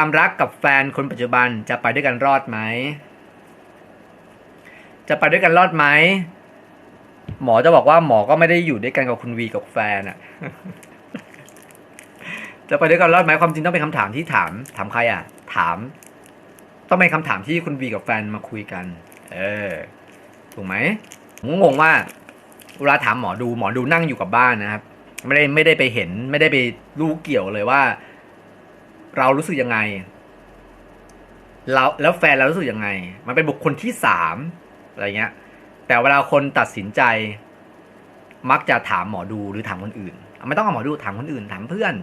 ความรักกับแฟนคนปัจจุบันจะไปด้วยกันรอดไหม จะไปด้วยกันรอดไหม หมอจะบอกว่าหมอก็ไม่ได้อยู่ด้วยกันกับคุณวีกับแฟนอะจะไปด้วยกันรอดไหมความจริงต้องเป็นคำถามที่ถาม ถามใครอะถาม ต้องเป็นคำถามที่คุณวีกับแฟนมาคุยกัน เออ ถูกไหมผมงงว่าเวลาถามหมอดูหมอดูนั่งอยู่กับบ้านนะครับ ไม่ได้ไม่ได้ไปเห็น ไม่ได้ไปรู้เกี่ยวเลยว่า เรารู้สึกยังไงเราแล้วแฟนเรารู้สึกยังไง มันเป็นบุคคลที่สามอะไรเงี้ย แต่เวลาคนตัดสินใจ มักจะถามหมอดูหรือถามคนอื่น ไม่ต้องเอาหมอดูถามคนอื่น ถามเพื่อน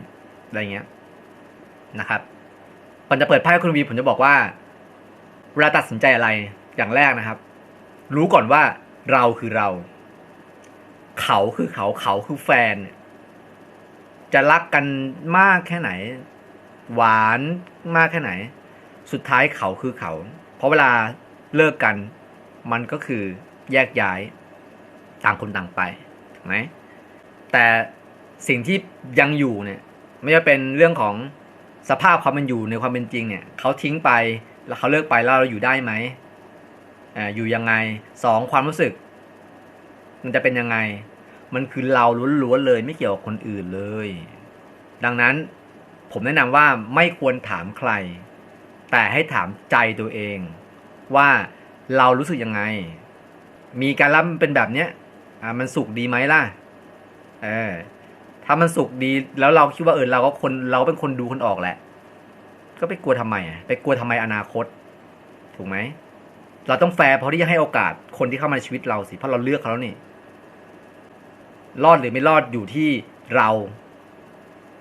อะไรเงี้ยนะครับก่อนจะเปิดไพ่คุณวีผมจะบอกว่าเวลาตัดสินใจอะไรอย่างแรกนะครับ รู้ก่อนว่าเราคือเรา เขาคือเขาเขาคือแฟน จะรักกันมากแค่ไหน หวานมากแค่ไหน สุดท้ายเขาคือเขา เพราะเวลาเลิกกัน มันก็คือแยกย้ายต่างคนต่างไปถูกไหมแต่สิ่งที่ยังอยู่เนี่ยไม่ว่าเป็นเรื่องของสภาพความเป็นอยู่ในความเป็นจริงเนี่ยเขาทิ้งไปแล้วเขาเลิกไปแล้วเราอยู่ได้ไหมอ่าอยู่ยังไงสองความรู้สึก มันจะเป็นยังไง มันคือเราล้วนๆเลย ไม่เกี่ยวกับคนอื่นเลย ดังนั้น ผมแนะนำว่าไม่ควรถามใคร แต่ให้ถามใจตัวเอง ว่าเรารู้สึกยังไง มีการรับเป็นแบบเนี้ยอ่ามันสุขดีไหมล่ะเออถ้ามันสุขดีแล้วเราคิดว่าเออเราก็คนเราเป็นคนดูคนออกแหละ ก็ไปกลัวทำไมไปกลัวทำไมอนาคต ถูกไหมเราต้องแฟร์เพราะที่จะให้โอกาสคนที่เข้ามาในชีวิตเราสิเพราะเราเลือกเขาแล้วนี่รอดหรือไม่รอดอยู่ที่เรา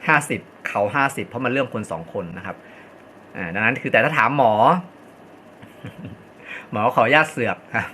ห้าสิบ เขาห้าสิบเพราะมันเรื่องคนสองคนนะครับอ่าดังนั้นคือแต่ถ้าถามหมอ หมอขออนุญาตเสือกครับ